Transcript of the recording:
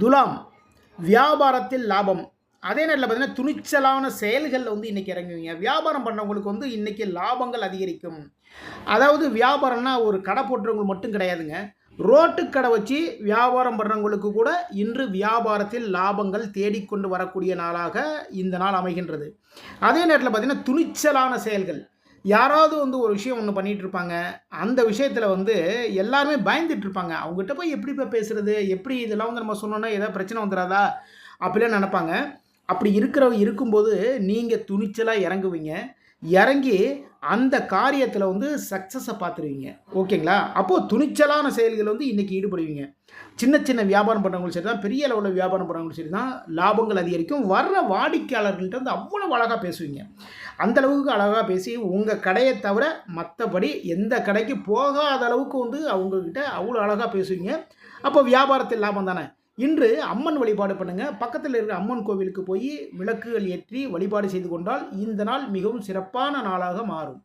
துலாம் வியாபாரத்தில் லாபம். அதே நேரத்தில் பார்த்தீங்கன்னா துணிச்சலான செயல்களில் வந்து இன்றைக்கி இறங்குவீங்க. வியாபாரம் பண்ணவங்களுக்கு வந்து இன்றைக்கி லாபங்கள் அதிகரிக்கும். அதாவது வியாபாரம்னா ஒரு கடை போட்டுறவங்களுக்கு மட்டும் கிடையாதுங்க. ரோட்டு கடை வச்சு வியாபாரம் பண்ணுறவங்களுக்கு கூட இன்று வியாபாரத்தில் லாபங்கள் தேடிக்கொண்டு வரக்கூடிய நாளாக இந்த நாள் அமைகின்றது. அதே நேரத்தில் பார்த்திங்கன்னா துணிச்சலான செயல்கள். யாராவது வந்து ஒரு விஷயம் ஒன்று பண்ணிகிட்டு இருப்பாங்க அந்த விஷயத்தில் வந்து எல்லாருமே பயந்துட்டு இருப்பாங்க அவங்ககிட்ட போய் எப்படி இப்போ பேசுகிறது எப்படி இதெல்லாம் வந்து நம்ம சொன்னோன்னா ஏதாவது பிரச்சனை வந்துடாதா அப்படிலாம் நினப்பாங்க. அப்படி இருக்கிறவங்க இருக்கும்போது நீங்கள் துணிச்சலாக இறங்குவீங்க. இறங்கி அந்த காரியத்தில் வந்து சக்ஸஸை பார்த்துருவீங்க. ஓகேங்களா? அப்போது துணிச்சலான செயல்கள் வந்து இன்றைக்கி ஈடுபடுவீங்க. சின்ன சின்ன வியாபாரம் பண்ணுறவங்களும் சரி தான் பெரிய அளவில் வியாபாரம் பண்ணுறவங்களும் சரி தான் லாபங்கள் அதிகரிக்கும். வர்ற வாடிக்கையாளர்கள்ட்ட வந்து அவ்வளோ அழகாக பேசுவீங்க. அந்த அளவுக்கு அழகாக பேசி உங்கள் கடையை தவிர மற்றபடி எந்த கடைக்கு போகாத அளவுக்கு வந்து அவங்கக்கிட்ட அவ்வளோ அழகாக பேசுவீங்க. அப்போ வியாபாரத்தில் லாபம் தானே? இன்று அம்மன் வழிபாடு பண்ணுங்க. பக்கத்தில் இருக்கிற அம்மன் கோவிலுக்கு போய் விளக்குகள் ஏற்றி வழிபாடு செய்து கொண்டால் இந்த நாள் மிகவும் சிறப்பான நாளாக மாறும்.